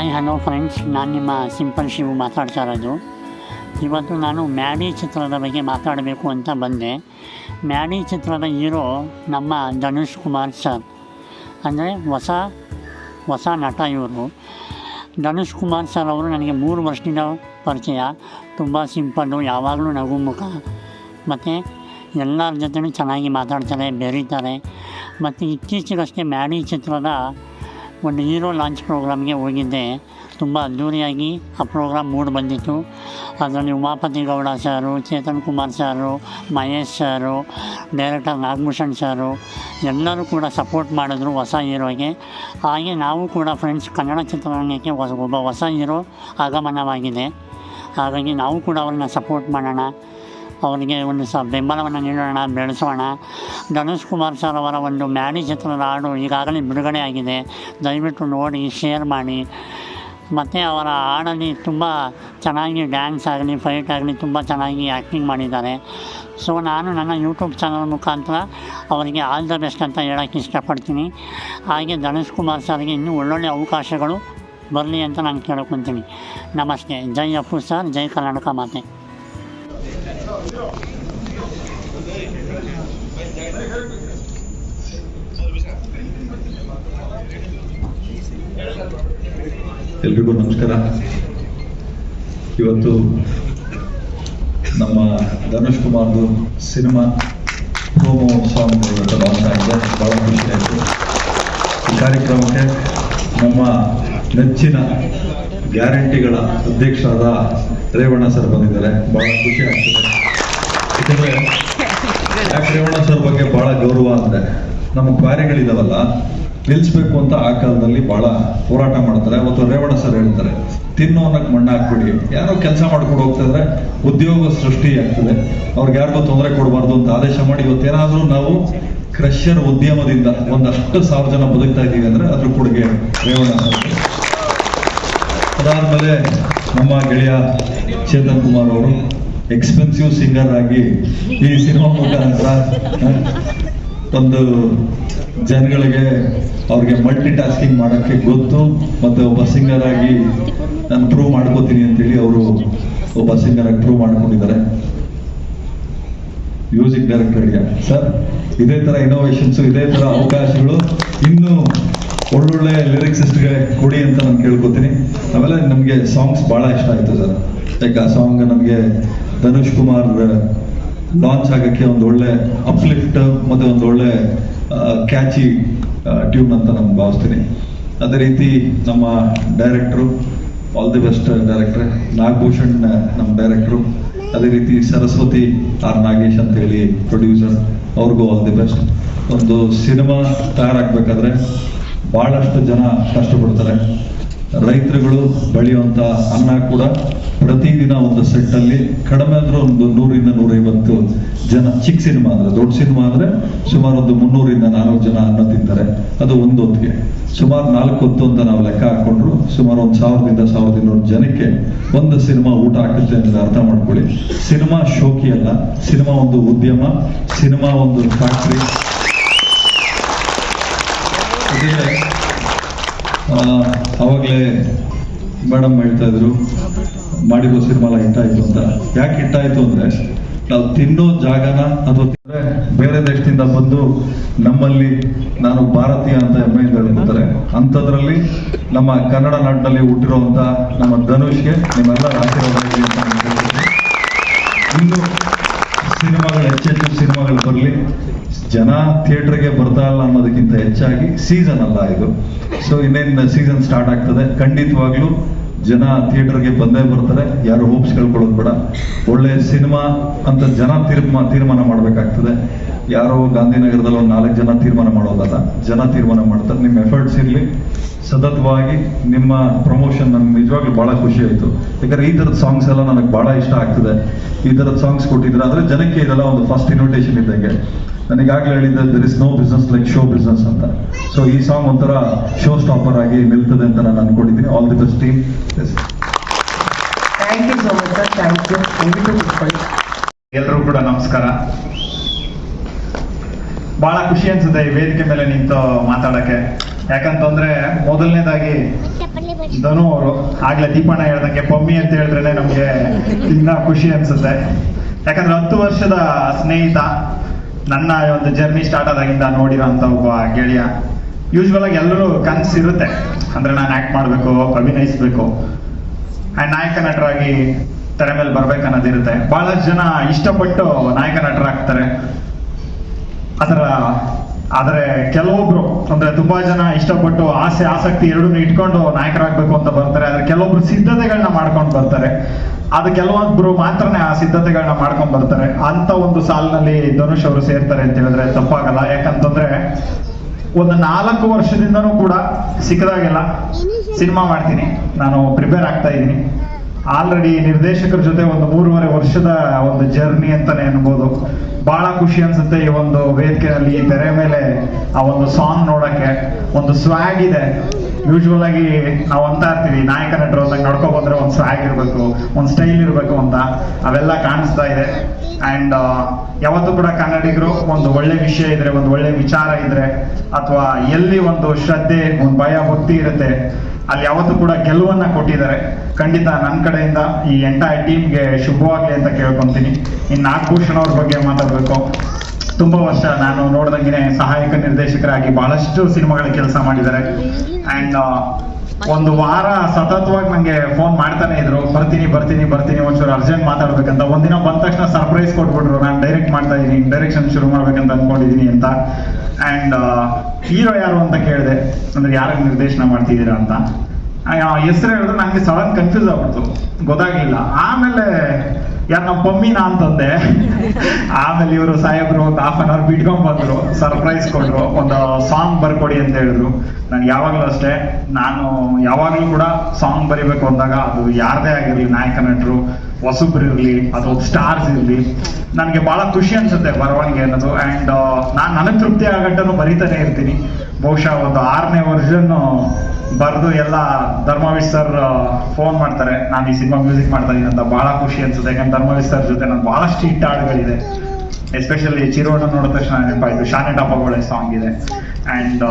Hi hello friends ನಾನು ನಿಮ್ಮ simple Shivu ಮಾತಾಡ್ತಾ ಇರೋದು ಇವತ್ತು ನಾನು ಮ್ಯಾಡಿ ಚಿತ್ರದ ಬಗ್ಗೆ ಮಾತಾಡಬೇಕು ಅಂತ ಬಂದೆ. ಮ್ಯಾಡಿ ಚಿತ್ರದ ಹೀರೋ ನಮ್ಮ ಧನುಷ್ ಕುಮಾರ್ ಸರ್. ಅಂದರೆ ಹೊಸ ಹೊಸ ನಟ ಇವರು. ಧನುಷ್ ಕುಮಾರ್ ಸರ್ ಅವರು ನನಗೆ ಮೂರು ವರ್ಷದಿಂದ ಪರಿಚಯ. ತುಂಬ ಸಿಂಪಲ್ಲು, ಯಾವಾಗಲೂ ನಗುಮುಖ ಮತ್ತು ಎಲ್ಲರ ಜೊತೆ ಚೆನ್ನಾಗಿ ಮಾತಾಡ್ತಾರೆ, ಬೆರೀತಾರೆ. ಮತ್ತು ಇತ್ತೀಚೆಗಷ್ಟೇ ಮ್ಯಾಡಿ ಚಿತ್ರದ ಒಂದು ಹೀರೋ ಲಾಂಚ್ ಪ್ರೋಗ್ರಾಮ್ಗೆ ಹೋಗಿದ್ದೆ. ತುಂಬ ಅದ್ಧೂರಿಯಾಗಿ ಆ ಪ್ರೋಗ್ರಾಮ್ ಮೂಡಿ ಬಂದಿತ್ತು. ಅದರಲ್ಲಿ ಉಮಾಪತಿ ಗೌಡ ಸಾರು, ಚೇತನ್ ಕುಮಾರ್ ಸಾರು, ಮಹೇಶ್ ಸಾರು, ಡೈರೆಕ್ಟರ್ ನಾಗಭೂಷಣ್ ಸಾರು ಎಲ್ಲರೂ ಕೂಡ ಸಪೋರ್ಟ್ ಮಾಡಿದ್ರು ಹೊಸ ಹೀರೋಗೆ. ಹಾಗೆ ನಾವು ಕೂಡ ಫ್ರೆಂಡ್ಸ್ ಕನ್ನಡ ಚಿತ್ರರಂಗಕ್ಕೆ ಒಬ್ಬ ಹೊಸ ಹೀರೋ ಆಗಮನವಾಗಿದೆ. ಹಾಗಾಗಿ ನಾವು ಕೂಡ ಅವ್ರನ್ನ ಸಪೋರ್ಟ್ ಮಾಡೋಣ. ಅವರಿಗೆ ಒಂದು ಸ ಬೆಂಬಲವನ್ನು ನೀಡೋಣ, ಬೆಳೆಸೋಣ. ಧನುಷ್ ಕುಮಾರ್ ಸರ್ ಅವರ ಒಂದು ಮ್ಯಾಡಿ ಚಿತ್ರದ ಹಾಡು ಈಗಾಗಲೇ ಬಿಡುಗಡೆ ಆಗಿದೆ. ದಯವಿಟ್ಟು ನೋಡಿ, ಶೇರ್ ಮಾಡಿ. ಮತ್ತು ಅವರ ಹಾಡಲ್ಲಿ ತುಂಬ ಚೆನ್ನಾಗಿ ಡ್ಯಾನ್ಸ್ ಆಗಲಿ, ಫೈಟ್ ಆಗಲಿ, ತುಂಬ ಚೆನ್ನಾಗಿ ಆ್ಯಕ್ಟಿಂಗ್ ಮಾಡಿದ್ದಾರೆ. ಸೊ, ನಾನು ನನ್ನ ಯೂಟ್ಯೂಬ್ ಚಾನಲ್ ಮುಖಾಂತರ ಅವರಿಗೆ ಆಲ್ ದ ಬೆಸ್ಟ್ ಅಂತ ಹೇಳೋಕ್ಕೆ ಇಷ್ಟಪಡ್ತೀನಿ. ಹಾಗೆ ಧನುಷ್ ಕುಮಾರ್ ಸರ್ಗೆ ಇನ್ನೂ ಒಳ್ಳೊಳ್ಳೆ ಅವಕಾಶಗಳು ಬರಲಿ ಅಂತ ನಾನು ಕೇಳ್ಕೊತೀನಿ. ನಮಸ್ತೆ. ಜೈ ಅಪ್ಪು ಸರ್, ಜೈ ಕರ್ನಾಟಕ ಮಾತೆ. ಎಲ್ರಿಗೂ ನಮಸ್ಕಾರ. ಇವತ್ತು ನಮ್ಮ ಧನುಷ್ ಕುಮಾರ್ದು ಸಿನಿಮಾ ಇವತ್ತು ಲಾಂಚ್ ಆಗಿದೆ ಭಾಳ ಖುಷಿ ಆಯಿತು. ಈ ಕಾರ್ಯಕ್ರಮಕ್ಕೆ ನಮ್ಮ ನೆಚ್ಚಿನ ಗ್ಯಾರಂಟಿಗಳ ಅಧ್ಯಕ್ಷರಾದ ರೇವಣ್ಣ ಸರ್ ಬಂದಿದ್ದಾರೆ. ಬಹಳ ಖುಷಿ ಆಗ್ತದೆ. ಯಾಕಂದ್ರೆ ಯಾಕೆ ರೇವಣ್ಣ ಸರ್ ಬಗ್ಗೆ ಬಹಳ ಗೌರವ ಅಂದ್ರೆ ನಮ್ಮ ಕಾರ್ಯಗಳಿದಾವಲ್ಲ ನಿಲ್ಸ್ಬೇಕು ಅಂತ ಆ ಕಾಲದಲ್ಲಿ ಬಹಳ ಹೋರಾಟ ಮಾಡ್ತಾರೆ. ಮತ್ತು ರೇವಣ ಸರ್ ಹೇಳ್ತಾರೆ, ತಿನ್ನೋ ಅನ್ನಕ್ಕೆ ಮಣ್ಣ ಹಾಕ್ಬಿಡಿ ಯಾರೋ ಕೆಲಸ ಮಾಡ್ಕೊಂಡು ಹೋಗ್ತಾ ಇದ್ರೆ ಉದ್ಯೋಗ ಸೃಷ್ಟಿ ಆಗ್ತದೆ. ಅವ್ರಿಗೆ ಯಾರಿಗೂ ತೊಂದರೆ ಕೊಡಬಾರ್ದು ಅಂತ ಆದೇಶ ಮಾಡಿ ಇವತ್ತೇನಾದ್ರೂ ನಾವು ಕ್ರಷರ್ ಉದ್ಯಮದಿಂದ ಒಂದಷ್ಟು ಸಾವಿರ ಜನ ಬದುಕ್ತಾ ಇದ್ದೀವಿ ಅಂದ್ರೆ ಅದ್ರ ಕೊಡುಗೆ ರೇವಣ್ಣ ಸರ್. ಅದಾದ್ಮೇಲೆ ನಮ್ಮ ಗೆಳೆಯ ಚೇತನ್ ಕುಮಾರ್ ಅವರು ಎಕ್ಸ್ಪೆನ್ಸಿವ್ ಸಿಂಗರ್ ಆಗಿ ಈ ಸಿನಿಮಾ ಮುಖಾಂತರ ಒಂದು ಜನಗಳಿಗೆ ಅವ್ರಿಗೆ ಮಲ್ಟಿ ಟಾಸ್ಕಿಂಗ್ ಮಾಡೋಕ್ಕೆ ಗೊತ್ತು ಮತ್ತು ಒಬ್ಬ ಸಿಂಗರ್ ಆಗಿ ನಾನು ಪ್ರೂವ್ ಮಾಡ್ಕೋತೀನಿ ಅಂತೇಳಿ ಅವರು ಒಬ್ಬ ಸಿಂಗರ್ ಆಗಿ ಪ್ರೂವ್ ಮಾಡ್ಕೊಂಡಿದ್ದಾರೆ. ಮ್ಯೂಸಿಕ್ ಡೈರೆಕ್ಟರ್ಗೆ ಸರ್ ಇದೇ ಥರ ಇನೋವೇಷನ್ಸ್ ಇದೇ ಥರ ಅವಕಾಶಗಳು ಇನ್ನೂ ಒಳ್ಳೊಳ್ಳೆ ಲಿರಿಕ್ಸಿಸ್ಟ್ಗೆ ಕೊಡಿ ಅಂತ ನಾನು ಕೇಳ್ಕೊತೀನಿ. ಆಮೇಲೆ ನಮಗೆ ಸಾಂಗ್ಸ್ ಭಾಳ ಇಷ್ಟ ಆಯಿತು ಸರ್ ಲೈಕ್ ಆ ಸಾಂಗ್ ನಮಗೆ ಧನುಷ್ ಕುಮಾರ್ ಲಾಂಚ್ ಆಗಕ್ಕೆ ಒಂದು ಒಳ್ಳೆ ಅಪ್ಲಿಫ್ಟ್ ಮತ್ತೆ ಒಂದು ಒಳ್ಳೆ ಕ್ಯಾಚಿ ಟ್ಯೂನ್ ಅಂತ ನಾನು ಭಾವಿಸ್ತೀನಿ. ಅದೇ ರೀತಿ ನಮ್ಮ ಡೈರೆಕ್ಟ್ರು ಆಲ್ ದಿ ಬೆಸ್ಟ್ ಡೈರೆಕ್ಟ್ರೆ ನಾಗಭೂಷಣ್ ನಮ್ಮ ಡೈರೆಕ್ಟ್ರು ಅದೇ ರೀತಿ ಸರಸ್ವತಿ ಆರ್ ನಾಗೇಶ್ ಅಂತ ಹೇಳಿ ಪ್ರೊಡ್ಯೂಸರ್ ಅವ್ರಿಗೂ ಆಲ್ ದಿ ಬೆಸ್ಟ್ ಒಂದು ಸಿನಿಮಾ ತಯಾರಾಗಬೇಕಾದ್ರೆ ಬಹಳಷ್ಟು ಜನ ಕಷ್ಟಪಡ್ತಾರೆ. ರೈತರುಗಳು ಬೆಳೆಯುವಂತ ಅನ್ನ ಕೂಡ ಪ್ರತಿದಿನ ಒಂದು ಸೆಟ್ ಅಲ್ಲಿ ಕಡಿಮೆ ಅಂದ್ರೆ ಒಂದು ನೂರಿಂದ ನೂರೈವತ್ತು ಜನ, ಚಿಕ್ಕ ಸಿನಿಮಾ ಅಂದ್ರೆ, ದೊಡ್ಡ ಸಿನಿಮಾ ಅಂದ್ರೆ ಸುಮಾರು ಒಂದು ಮುನ್ನೂರಿಂದ ನಾಲ್ಕು ಜನ ಅನ್ನ ತಿಂತಾರೆ. ಅದು ಒಂದು ಹೊತ್ತಿಗೆ ಸುಮಾರು ನಾಲ್ಕು ಹೊತ್ತು ಅಂತ ನಾವು ಲೆಕ್ಕ ಹಾಕೊಂಡ್ರು, ಸುಮಾರು ಒಂದು ಸಾವಿರದಿಂದ ಸಾವಿರದ ಇನ್ನೂರು ಜನಕ್ಕೆ ಒಂದು ಸಿನಿಮಾ ಊಟ ಹಾಕುತ್ತೆ ಅಂತ ಅರ್ಥ ಮಾಡ್ಕೊಳ್ಳಿ. ಸಿನಿಮಾ ಶೋಕಿ ಅಲ್ಲ ಸಿನಿಮಾ ಒಂದು ಉದ್ಯಮ ಸಿನಿಮಾ ಒಂದು ಫ್ಯಾಕ್ಟ್ರಿ ಇದಿದೆ. ಆ, ಅವಾಗ್ಲೇ ಮೇಡಮ್ ಹೇಳ್ತಾ ಇದ್ರು ಮಾಡಿರೋ ಸಿನಿಮಾ ಹಿಟ್ ಆಯ್ತು ಅಂತ. ಯಾಕೆ ಹಿಟ್ ಆಯ್ತು ಅಂದ್ರೆ ನಾವು ತಿನ್ನೋ ಜಾಗನ ಅಥವಾ ಬೇರೆ ದೇಶದಿಂದ ಬಂದು ನಮ್ಮಲ್ಲಿ ನಾನು ಭಾರತೀಯ ಅಂತ ಹೆಮ್ಮೆಯಿಂದ ಹೇಳ್ತಾರೆ ಅಂಥದ್ರಲ್ಲಿ ನಮ್ಮ ಕನ್ನಡ ನಾಡಿನಲ್ಲಿ ಹುಟ್ಟಿರುವಂತ ನಮ್ಮ ಧನುಷ್ಗೆ ನಿಮ್ಮೆಲ್ಲರ ಆಶೀರ್ವಾದ ಇನ್ನು ಸಿನಿಮಾಗಳು ಹೆಚ್ಚೆಚ್ಚು ಸಿನಿಮಾಗಳು ಬರಲಿ. ಜನ ಥಿಯೇಟರ್ಗೆ ಬರ್ತಾ ಇಲ್ಲ ಅನ್ನೋದಕ್ಕಿಂತ ಹೆಚ್ಚಾಗಿ ಸೀಸನ್ ಅಲ್ಲ ಇದು. ಸೊ ಇನ್ನೇನು ಸೀಸನ್ ಸ್ಟಾರ್ಟ್ ಆಗ್ತದೆ? ಖಂಡಿತವಾಗ್ಲೂ ಜನ ಥಿಯೇಟರ್ಗೆ ಬಂದೇ ಬರ್ತಾರೆ ಯಾರು ಹೋಪ್ಸ್ ಕಳ್ಕೊಳ್ಳೋದು ಬೇಡ. ಒಳ್ಳೆ ಸಿನಿಮಾ ಅಂತ ಜನ ತೀರ್ಮಾ, ತೀರ್ಮಾನ ಮಾಡಬೇಕಾಗ್ತದೆ. ಯಾರೋ ಗಾಂಧಿನಗರದಲ್ಲಿ ಒಂದು ನಾಲ್ಕು ಜನ ತೀರ್ಮಾನ ಮಾಡೋದಲ್ಲ, ಜನ ತೀರ್ಮಾನ ಮಾಡ್ತಾರೆ. ನಿಮ್ಮ ಎಫರ್ಟ್ಸ್ ಇರಲಿ. ಸತತವಾಗಿ ನಿಮ್ಮ ಪ್ರಮೋಷನ್ ನನ್ಗೆ ನಿಜವಾಗ್ಲೂ ಬಹಳ ಖುಷಿ ಆಯ್ತು. ಯಾಕಂದ್ರೆ ಈ ತರದ ಸಾಂಗ್ಸ್ ಎಲ್ಲ ನನಗೆ ಬಹಳ ಇಷ್ಟ ಆಗ್ತದೆ. ಈ ತರದ ಸಾಂಗ್ಸ್ ಕೊಟ್ಟಿದ್ರೆ ಆದರೆ ಜನಕ್ಕೆ ಇದೆಲ್ಲ ಒಂದು ಫಸ್ಟ್ ಇನ್ವಿಟೇಷನ್ ಇದ್ದಂಗೆ. ನನಗಾಗ್ಲೇ ಹೇಳಿದ್ದೆ there is no business like show business ಅಂತ. ಸೊ ಈ ಸಾಂಗ್ ಒಂಥರ ಶೋ ಸ್ಟಾಪರ್ ಆಗಿ ನಿಲ್ತದೆ ಅಂತ ನಾನು ಅನ್ಕೊಂಡಿದ್ದೀನಿ. All the best team thank you so much sir thank you ದಯವಿಟ್ಟು ಕೂತ್ಕೊಳ್ಳಿ ಎಲ್ಲರೂ ಕೂಡ ನಮಸ್ಕಾರ. ಬಹಳ ಖುಷಿ ಅನ್ಸುತ್ತೆ ಈ ವೇದಿಕೆ ಮೇಲೆ ನಿಂತು ಮಾತಾಡಕ್ಕೆ. ಯಾಕಂತಂದ್ರೆ ಮೊದಲನೇದಾಗಿ ಧನು ಅವರು ಆಗ್ಲೇ ದೀಪಣ್ಣ ಹೇಳ್ದಂಗೆ ಪಮ್ಮಿ ಅಂತ ಹೇಳಿದ್ರೆ ನಮ್ಗೆ ಇನ್ನ ಖುಷಿ ಅನ್ಸುತ್ತೆ. ಯಾಕಂದ್ರೆ ಹತ್ತು ವರ್ಷದ ಸ್ನೇಹಿತ ನನ್ನ ಒಂದು ಜರ್ನಿ ಸ್ಟಾರ್ಟ್ ಆದಾಗಿಂದ ನೋಡಿರೋಂಥ ಒಬ್ಬ ಗೆಳೆಯ. ಯೂಶ್ವಲ್ ಆಗಿ ಎಲ್ಲರೂ ಕನಸಿರುತ್ತೆ ಅಂದ್ರೆ ನಾನು ಆಕ್ಟ್ ಮಾಡಬೇಕು, ಅಭಿನಯಿಸ್ಬೇಕು. ಆ್ಯಂಡ್ ನಾಯಕ ನಟರಾಗಿ ತೆರೆ ಮೇಲೆ ಬರ್ಬೇಕನ್ನೋದಿರುತ್ತೆ ಬಹಳಷ್ಟು ಜನ ಇಷ್ಟಪಟ್ಟು ನಾಯಕ ನಟರಾಗ್ತಾರೆ. ಅದರ, ಆದರೆ ಕೆಲವೊಬ್ರು, ಅಂದ್ರೆ ತುಂಬಾ ಜನ ಇಷ್ಟಪಟ್ಟು ಆಸೆ, ಆಸಕ್ತಿ ಎರಡನ್ನೂ ಇಟ್ಕೊಂಡು ನಾಯಕರಾಗಬೇಕು ಅಂತ ಬರ್ತಾರೆ. ಆದ್ರೆ ಕೆಲವೊಬ್ರು ಸಿದ್ಧತೆಗಳನ್ನ ಮಾಡ್ಕೊಂಡು ಬರ್ತಾರೆ. ಅದು ಕೆಲವೊಬ್ರು ಮಾತ್ರನೇ ಆ ಸಿದ್ಧತೆಗಳನ್ನ ಮಾಡ್ಕೊಂಡ್ ಬರ್ತಾರೆ. ಅಂತ ಒಂದು ಸಾಲಿನಲ್ಲಿ ಧನುಷ್ ಅವರು ಸೇರ್ತಾರೆ ಅಂತ ಹೇಳಿದ್ರೆ ತಪ್ಪಾಗಲ್ಲ. ಯಾಕಂತಂದ್ರೆ ಒಂದು ನಾಲ್ಕು ವರ್ಷದಿಂದನೂ ಕೂಡ ಸಿಕ್ಕದಾಗೆಲ್ಲ ಸಿನಿಮಾ ಮಾಡ್ತೀನಿ. ನಾನು ಪ್ರಿಪೇರ್ ಆಗ್ತಾ ಇದ್ದೀನಿ. ಆಲ್ರೆಡಿ ನಿರ್ದೇಶಕರ ಜೊತೆ ಒಂದು ಮೂರುವರೆ ವರ್ಷದ ಒಂದು ಜರ್ನಿ ಅಂತಾನೆ ಅನ್ಬೋದು. ಬಹಳ ಖುಷಿ ಅನ್ಸುತ್ತೆ ಈ ಒಂದು ವೇದಿಕೆಯಲ್ಲಿ ತೆರೆ ಮೇಲೆ ಆ ಒಂದು ಸಾಂಗ್ ನೋಡಕ್ಕೆ. ಒಂದು ಸ್ವಾಗ್ ಇದೆ. ಯೂಶುವಲ್ ಆಗಿ ನಾವು ಅಂತ ಇರ್ತೀವಿ, ನಾಯಕ ನಟರು ಅಂದಾಗ ನಡ್ಕೋ ಬಂದ್ರೆ ಒಂದು ಸ್ವಾಗ್ ಇರಬೇಕು, ಒಂದು ಸ್ಟೈಲ್ ಇರಬೇಕು ಅಂತ. ಅವೆಲ್ಲ ಕಾಣಿಸ್ತಾ ಇದೆ. ಅಂಡ್ ಯಾವತ್ತೂ ಕೂಡ ಕನ್ನಡಿಗರು ಒಂದು ಒಳ್ಳೆ ವಿಷಯ ಇದ್ರೆ, ಒಂದು ಒಳ್ಳೆ ವಿಚಾರ ಇದ್ರೆ, ಅಥವಾ ಎಲ್ಲಿ ಒಂದು ಶ್ರದ್ಧೆ, ಒಂದು ಭಯ, ಭಕ್ತಿ ಇರುತ್ತೆ ಅಲ್ಲಿ ಯಾವತ್ತೂ ಕೂಡ ಗೆಲುವನ್ನ ಕೊಟ್ಟಿದ್ದಾರೆ. ಖಂಡಿತ ನನ್ನ ಕಡೆಯಿಂದ ಈ ಎಂಟೈರ್ ಟೀಮ್ಗೆ ಶುಭವಾಗ್ಲಿ ಅಂತ ಕೇಳ್ಕೊಂತೀನಿ. ಇನ್ನು ನಾಗಭೂಷಣ್ ಅವ್ರ ಬಗ್ಗೆ ಮಾತಾಡ್ಬೇಕು. ತುಂಬಾ ವರ್ಷ ನಾನು ನೋಡ್ದಂಗೆ ಸಹಾಯಕ ನಿರ್ದೇಶಕರಾಗಿ ಬಹಳಷ್ಟು ಸಿನಿಮಾಗಳ ಕೆಲಸ ಮಾಡಿದ್ದಾರೆ. ಅಂಡ್ ಒಂದು ವಾರ ಸತತವಾಗಿ ನಂಗೆ ಫೋನ್ ಮಾಡ್ತಾನೆ ಇದ್ರು. ಬರ್ತೀನಿ ಬರ್ತೀನಿ ಬರ್ತೀನಿ, ಒಂಚೂರು ಅರ್ಜೆಂಟ್ ಮಾತಾಡ್ಬೇಕಂತ. ಒಂದಿನ ಬಂದ ತಕ್ಷಣ ಸರ್ಪ್ರೈಸ್ ಕೊಟ್ಬಿಟ್ರು. ನಾನು ಡೈರೆಕ್ಟ್ ಮಾಡ್ತಾ ಇದ್ದೀನಿ ಡೈರೆಕ್ಷನ್ ಶುರು ಮಾಡ್ಬೇಕಂತ ಅನ್ಕೊಂಡಿದೀನಿ ಅಂತ. ಅಂಡ್ ಹೀರೋ ಯಾರು ಅಂತ ಕೇಳಿದೆ. ಅಂದ್ರೆ ಯಾರಿಗೆ ನಿರ್ದೇಶನ ಮಾಡ್ತಿದ್ದೀರಾ ಅಂತ. ಹೆಸರು ಹೇಳಿದ್ರೆ ನನಗೆ ಸಡನ್ ಕನ್ಫ್ಯೂಸ್ ಆಗ್ಬಿಡ್ತು. ಗೊತ್ತಾಗ್ಲಿಲ್ಲ. ಆಮೇಲೆ ಯಾರು ನಮ್ಮ ಪಮ್ಮಿನಾ ಅಂತಂದೆ? ಆಮೇಲೆ ಇವರು ಸಾಹೇಬ್ರು ಒಂದು ಹಾಫ್ ಅನ್ ಅವರ್ ಬಿಟ್ಕೊಂಡ್ ಬಂದ್ರು ಸರ್ಪ್ರೈಸ್ ಕೊಟ್ರು, ಒಂದು ಸಾಂಗ್ ಬರ್ಕೊಡಿ ಅಂತ ಹೇಳಿದ್ರು. ನಾನು ಯಾವಾಗಲೂ ಅಷ್ಟೇ, ನಾನು ಯಾವಾಗಲೂ ಕೂಡ ಸಾಂಗ್ ಬರಿಬೇಕು ಅಂದಾಗ ಅದು ಯಾರದೇ ಆಗಿರ್ಲಿ, ನಾಯಕ ನಟರು, ಹೊಸಬ್ರು ಇರ್ಲಿ ಅಥವಾ ಸ್ಟಾರ್ಸ್ ಇರ್ಲಿ, ನನಗೆ ಬಹಳ ಖುಷಿ ಅನ್ಸುತ್ತೆ ಬರವಣಿಗೆ ಅನ್ನೋದು. ಅಂಡ್ ನಾನು ನನಗೆ ತೃಪ್ತಿ ಆಗಟ್ಟನು ಬರಿತಾನೆ ಇರ್ತೀನಿ. ಬಹುಶಃ ಒಂದು ಆರನೇ ವರ್ಷನ್ ಬರೆದು ಎಲ್ಲ ಧರ್ಮವೀರ್ ಸರ್ ಫೋನ್ ಮಾಡ್ತಾರೆ. ನಾನು ಈ ಸಿನಿಮಾ ಮ್ಯೂಸಿಕ್ ಮಾಡ್ತಾ ಅಂತ ಬಹಳ ಖುಷಿ ಅನ್ಸುತ್ತೆ. ಯಾಕಂದ್ರೆ ಧರ್ಮವೀರ್ ಸರ್ ಜೊತೆ ನಾನು ಬಹಳಷ್ಟು ಹಿಟ್ ಹಾಡುಗಳಿದೆ. ಎಸ್ಪೆಷಲಿ ಚಿರೋಣ ನೋಡಿದ ತಕ್ಷಣ ನೆನಪಾಯ್ತು. ಶಾನೆ ಟಾಪಗಳೇ ಸಾಂಗ್ ಇದೆ. ಅಂಡ್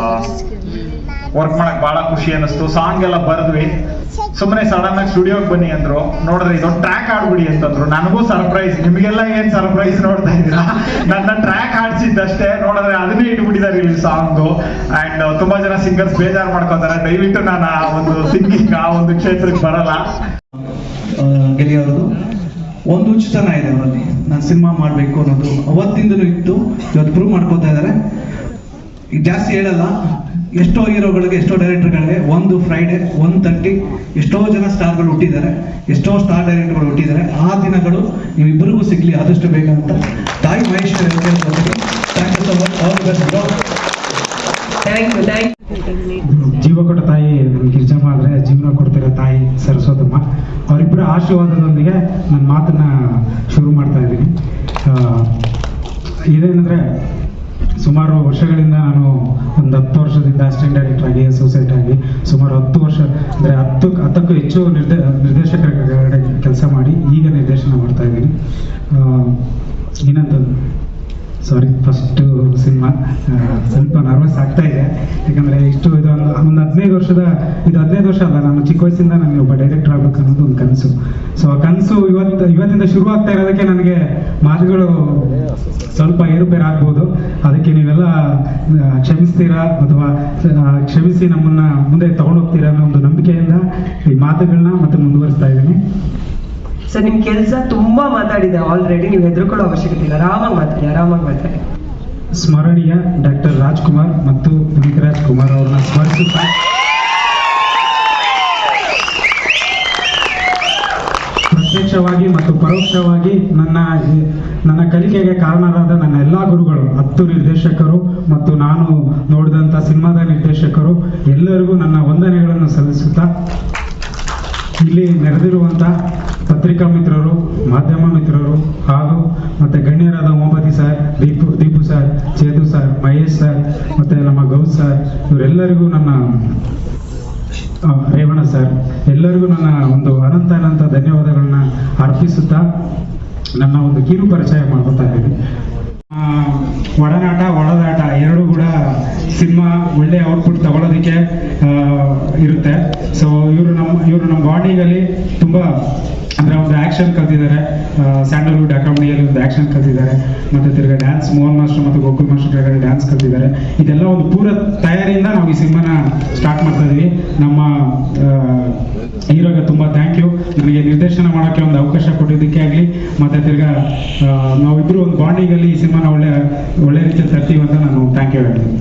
ವರ್ಕ್ ಮಾಡಕ್ ಬಹಳ ಖುಷಿ ಅನಿಸ್ತು ಸಾಂಗ್ ಎಲ್ಲ ಬರೆದ್ವಿ. ಸುಮ್ಮನೆ ಸಡನ್ ಆಗಿ ಸ್ಟುಡಿಯೋಗೆ ಬನ್ನಿ ಅಂದ್ರು. ನೋಡಿದ್ರೆ ಇದೊಂದು ಟ್ರ್ಯಾಕ್ ಆಡ್ಬಿಡಿ ಅಂತಂದ್ರು. ನನಗೂ ಸರ್ಪ್ರೈಸ್ ನಿಮಗೆಲ್ಲ ಏನ್ ಸರ್ಪ್ರೈಸ್ ನೋಡ್ತಾ ಇದ್ದೀರಾ? ನನ್ನ ಟ್ರ್ಯಾಕ್ ಆಡ್ಸಿದ್ದಷ್ಟೇ ನೋಡಿದ್ರೆ ಅದನ್ನೇ ಇಟ್ಬಿಟ್ಟಿದ್ದಾರೆ ಇಲ್ಲಿ ಸಾಂಗ್ ಅಂಡ್ ತುಂಬಾ ಜನ ಸಿಂಗರ್ಸ್ ಬೇಜಾರು ಮಾಡ್ಕೊತಾರೆ. ದಯವಿಟ್ಟು ನಾನು ಆ ಒಂದು ಸಿಂಗಿಂಗ್ ಆ ಒಂದು ಕ್ಷೇತ್ರಕ್ಕೆ ಬರಲ್ಲ. ಗೆಳೆಯರದು, ಒಂದು ಉಚಿತನ ಇದೆ ಅವರಲ್ಲಿ. ನಾನು ಸಿನಿಮಾ ಮಾಡಬೇಕು ಅನ್ನೋದು ಅವತ್ತಿಂದಲೂ ಇತ್ತು. ಇವತ್ತು ಪ್ರೂವ್ ಮಾಡ್ಕೋತಾ ಇದ್ದಾರೆ. ಜಾಸ್ತಿ ಹೇಳಲ್ಲ. ಎಷ್ಟೋ ಹೀರೋಗಳಿಗೆ ಎಷ್ಟೋ ಡೈರೆಕ್ಟರ್ಗಳಿಗೆ ಒಂದು ಫ್ರೈಡೆ ಒನ್ ತರ್ಟಿ ಎಷ್ಟೋ ಜನ ಸ್ಟಾರ್ಗಳು ಹುಟ್ಟಿದ್ದಾರೆ ಎಷ್ಟೋ ಸ್ಟಾರ್ ಡೈರೆಕ್ಟರ್ಗಳು ಹುಟ್ಟಿದ್ದಾರೆ. ಆ ದಿನಗಳು ನೀವಿಬ್ಬರಿಗೂ ಸಿಗಲಿ ಆದಷ್ಟು ಬೇಗ ಅಂತ. ತಾಯಿ Mahesh thank you so much all the thank you thank ಜೀವ ಕೊಟ್ಟ ತಾಯಿ ನಮ್ಮ ಗಿರಿಜಮ್ಮ ಆದರೆ ಜೀವನ ಕೊಡ್ತಿರೋ ತಾಯಿ ಸರಸ್ವತಮ್ಮ ಅವರಿಬ್ಬರ ಆಶೀರ್ವಾದದೊಂದಿಗೆ ನನ್ನ ಮಾತನ್ನ ಶುರು ಮಾಡ್ತಾ ಇದ್ದೀನಿ. ಆ, ಇದೇನಂದ್ರೆ ಸುಮಾರು ವರ್ಷಗಳಿಂದ ನಾನು ಒಂದು ಹತ್ತು ವರ್ಷದಿಂದ ಅಸಿಸ್ಟೆಂಟ್ ಡೈರೆಕ್ಟರ್ ಆಗಿ ಅಸೋಸಿಯೇಟ್ ಆಗಿ ಸುಮಾರು ಹತ್ತು ವರ್ಷ, ಅಂದರೆ ಹತ್ತು, ಹತ್ತಕ್ಕೂ ಹೆಚ್ಚು ನಿರ್ದೇ, ನಿರ್ದೇಶಕರ ಕೆಲಸ ಮಾಡಿ ಈಗ ನಿರ್ದೇಶನ ಮಾಡ್ತಾ ಇದ್ದೀನಿ. ಏನಂತ ಸಾರಿ ಫಸ್ಟ್ ಸಿನಿಮಾ. ಸ್ವಲ್ಪ ನರ್ವಸ್ ಆಗ್ತಾ ಇದೆ. ಯಾಕಂದ್ರೆ ಇಷ್ಟು ಇದು ಒಂದು ಹದಿನೈದು ವರ್ಷದ, ಇದು ಹದಿನೈದು ವರ್ಷ ಅಲ್ಲ, ನಾನು ಚಿಕ್ಕ ವಯಸ್ಸಿಂದ ನನಗೆ ಒಬ್ಬ ಡೈರೆಕ್ಟರ್ ಆಗ್ಬೇಕು ಅನ್ನೋದು ಒಂದು ಕನಸು. ಸೊ ಆ ಕನಸು ಇವತ್ತು, ಇವತ್ತಿಂದ ಶುರು ಆಗ್ತಾ ಇರೋದಕ್ಕೆ ನನಗೆ ಮಾತುಗಳು ಸ್ವಲ್ಪ ಏರುಪೇರು ಆಗ್ಬೋದು. ಅದಕ್ಕೆ ನೀವೆಲ್ಲ ಕ್ಷಮಿಸ್ತೀರಾ ಅಥವಾ ಕ್ಷಮಿಸಿ ನಮ್ಮನ್ನ ಮುಂದೆ ತಗೊಂಡೋಗ್ತೀರಾ ಅನ್ನೋ ಒಂದು ನಂಬಿಕೆಯಿಂದ ಈ ಮಾತುಗಳನ್ನ ಮತ್ತೆ ಮುಂದುವರಿಸ್ತಾ ಇದ್ದೀನಿ. ಸರ್, ನಿಮ್ ಕೆಲಸ ತುಂಬಾ ಮಾತಾಡಿದೆ ಆಲ್ರೆಡಿ ನೀವು ಹೆದರ್ಕೊಳ್ಳೋ ಅವಶ್ಯಕತೆ ಇಲ್ಲ. ಆರಾಮಾಗಿ ಮಾತಾಡಿ ಆರಾಮಾಗಿ ಮಾತಾಡಿ. ಸ್ಮರಣೀಯ ಡಾಕ್ಟರ್ ರಾಜ್ಕುಮಾರ್ ಮತ್ತು ಪುನೀತ್ ರಾಜ್ಕುಮಾರ್ ಅವರನ್ನ ಸ್ಮರಿಸುತ್ತಾ ಪ್ರತ್ಯಕ್ಷವಾಗಿ ಮತ್ತು ಪರೋಕ್ಷವಾಗಿ ನನ್ನ ನನ್ನ ಕಲಿಕೆಗೆ ಕಾರಣರಾದ ನನ್ನ ಎಲ್ಲ ಗುರುಗಳು, ಹತ್ತು ನಿರ್ದೇಶಕರು ಮತ್ತು ನಾನು ನೋಡಿದಂಥ ಸಿನಿಮಾದ ನಿರ್ದೇಶಕರು, ಎಲ್ಲರಿಗೂ ನನ್ನ ವಂದನೆಗಳನ್ನು ಸಲ್ಲಿಸುತ್ತಾ ಇಲ್ಲಿ ನೆರೆದಿರುವಂಥ ಪತ್ರಿಕಾ ಮಿತ್ರರು, ಮಾಧ್ಯಮ ಮಿತ್ರರು ಹಾಗೂ ಮತ್ತೆ ಗಣ್ಯರಾದ Mohammadi sir Deepu Deepu sir Chethu sir Mahesh sir ಮತ್ತೆ ನಮ್ಮ ಗೌಸ್ ಸರ್ ಇವರೆಲ್ಲರಿಗೂ ನನ್ನ ರೇವಣ ಸರ್ ಎಲ್ಲರಿಗೂ ನನ್ನ ಒಂದು ಅನಂತ ಅನಂತ ಧನ್ಯವಾದಗಳನ್ನ ಅರ್ಪಿಸುತ್ತಾ ನನ್ನ ಒಂದು ಕಿರು ಪರಿಚಯ ಮಾಡ್ಕೊತಾ ಇದ್ದೀನಿ. ಒಡನಾಟ, ಒಳದಾಟ ಎರಡೂ ಕೂಡ ಸಿನಿಮಾ ಒಳ್ಳೆ ಔಟ್ಪುಟ್ ತಗೊಳ್ಳೋದಕ್ಕೆ ಇರುತ್ತೆ. ಸೊ ಇವರು ನಮ್ಮ ಇವರು ನಮ್ಮ ಬಾಡಿಗಲ್ಲಿ ತುಂಬ ಅಂದರೆ ಒಂದು ಆ್ಯಕ್ಷನ್ ಕಲ್ತಿದ್ದಾರೆ. ಸ್ಯಾಂಡಲ್ವುಡ್ ಅಕಾಡೆಮಿಯಲ್ಲಿ ಒಂದು ಆ್ಯಕ್ಷನ್ ಕಲ್ತಿದ್ದಾರೆ. ಮತ್ತು ತಿರ್ಗಾ ಡ್ಯಾನ್ಸ್ ಮೋಹನ್ ಮಾಸ್ಟರ್ ಮತ್ತು ಗೋಕುಲ್ ಮಾಸ್ಟರ್ ಡ್ಯಾನ್ಸ್ ಕಲ್ತಿದ್ದಾರೆ. ಇದೆಲ್ಲ ಒಂದು ಪೂರ ತಯಾರಿಯಿಂದ ನಾವು ಈ ಸಿನಿಮಾನ ಸ್ಟಾರ್ಟ್ ಮಾಡ್ತಾ ಇದೀವಿ. ನಮ್ಮ ಹೀರೋಗೆ ತುಂಬ ಥ್ಯಾಂಕ್ ಯು ನನಗೆ ನಿರ್ದೇಶನ ಮಾಡೋಕ್ಕೆ ಒಂದು ಅವಕಾಶ ಕೊಟ್ಟಿದ್ದಕ್ಕೆ ಆಗಲಿ, ಮತ್ತು ತಿರ್ಗಾ ನಾವಿಬ್ಬರು ಒಂದು ಬಾಂಡಿಂಗಲ್ಲಿ ಈ ಸಿನಿಮಾನ ಒಳ್ಳೆ ಒಳ್ಳೆ ರೀತಿಯಲ್ಲಿ ತರ್ತೀವಿ ಅಂತ ನಾನು ಥ್ಯಾಂಕ್ ಯು ಹೇಳ್ತೀನಿ.